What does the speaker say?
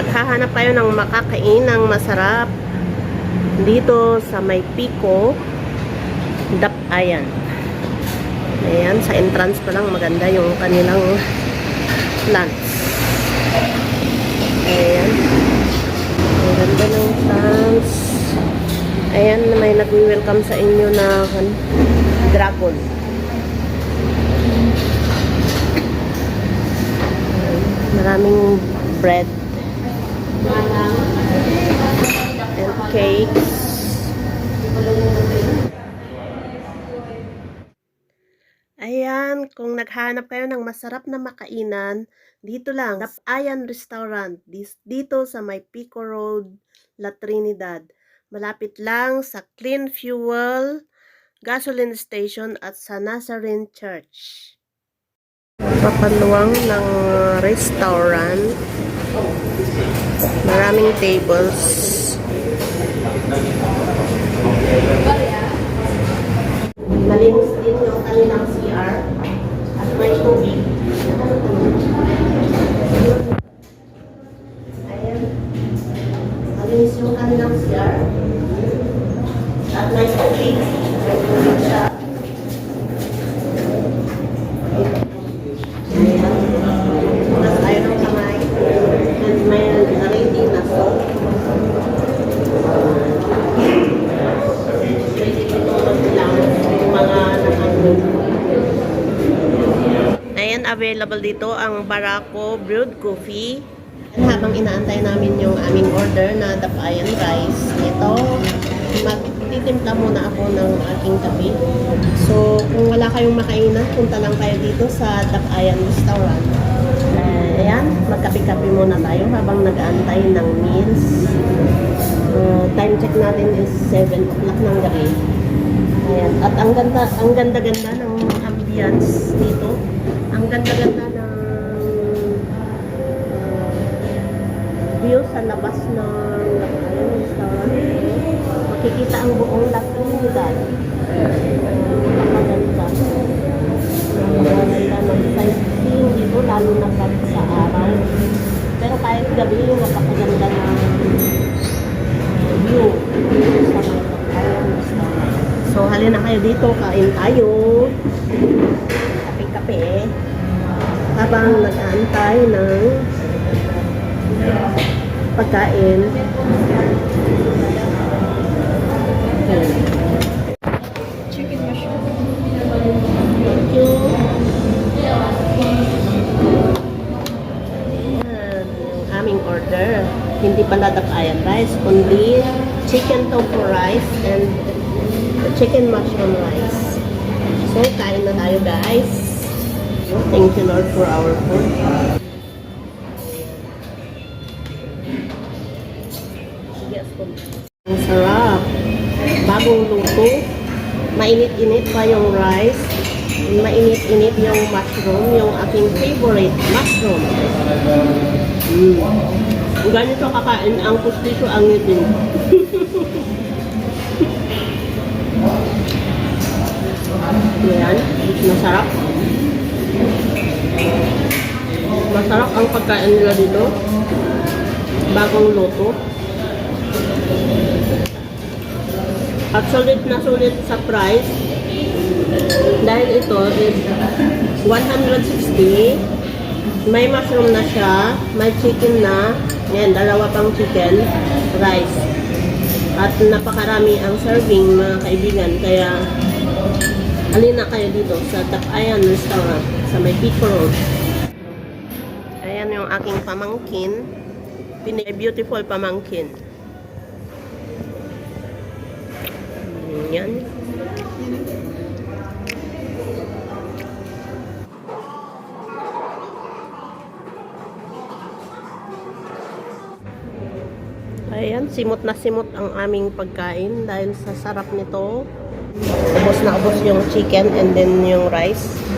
naghahanap kayo ng makakain ng masarap dito sa may Pico, Dap Ayan. Ayan, sa entrance pa lang maganda yung kanilang plants. Ayan. Ang ganda ng plants. Ayan, may nag-welcome sa inyo na ano, dragon. Maraming bread and cakes. Ayan, kung naghanap kayo ng masarap na makainan, dito lang, Dapayan Restaurant, dis- dito sa may Pico Road, La Trinidad. Malapit lang sa Clean Fuel Gasoline Station at sa Nazarene Church. Papaluwang ng restaurant. Maraming tables. Malinis din yung kanilang CR at may tubig. Ayan. Malinis yung kanilang CR at may tubig. May tubig siya. Ayan. Tapos tayo ng kamay. And may ready na soap. Ayan, available dito ang Barako Brewed Coffee. Habang inaantay namin yung aming order na dapayan rice, ito, magtitimpla muna ako ng aking kape. So, kung wala kayong makainan, punta lang kayo dito sa Dapayan Restaurant. Uh, ayan, magkape-kape muna tayo habang nag-aantay ng meals. Uh, time check natin is 7 o'clock ng gabi. Ayan. At ang ganda, ang ganda-ganda ng ambience dito. Ang ganda-ganda ng uh, view sa labas ng ayun, restaurant. Makikita ang buong La Trinidad. Napakaganda. Napakaganda ng sightseeing dito, lalo na pag sa araw. Pero kahit gabi, napakaganda ng view. So, halina kayo dito, kain tayo. Kape-kape. Habang nag-aantay ng pagkain. Chicken mushroom. Aming order. Hindi pala ayan rice, kundi chicken tofu rice and chicken mushroom rice. So, kain na tayo guys. Thank you Lord for our food. Yes, po. Ang sarap. Bagong luto. Mainit-init pa yung rice. Mainit-init yung mushroom, yung aking favorite mushroom. Mm. Ganito kakain, ang pustiso ang ngipin. Yan, masarap. Masarap ang pagkain nila dito. Bagong luto. At sulit na sulit sa price. Dahil ito is 160. May mushroom na siya. May chicken na. Yan, dalawa pang chicken. Rice. At napakarami ang serving mga kaibigan. Kaya alina kayo dito sa Tapayan Restaurant sa may Pico Road. Ayan yung aking pamangkin. Beautiful pamangkin. Yan. Ayan, simot na simot ang aming pagkain dahil sa sarap nito. Ubos na ubos yung chicken and then yung rice.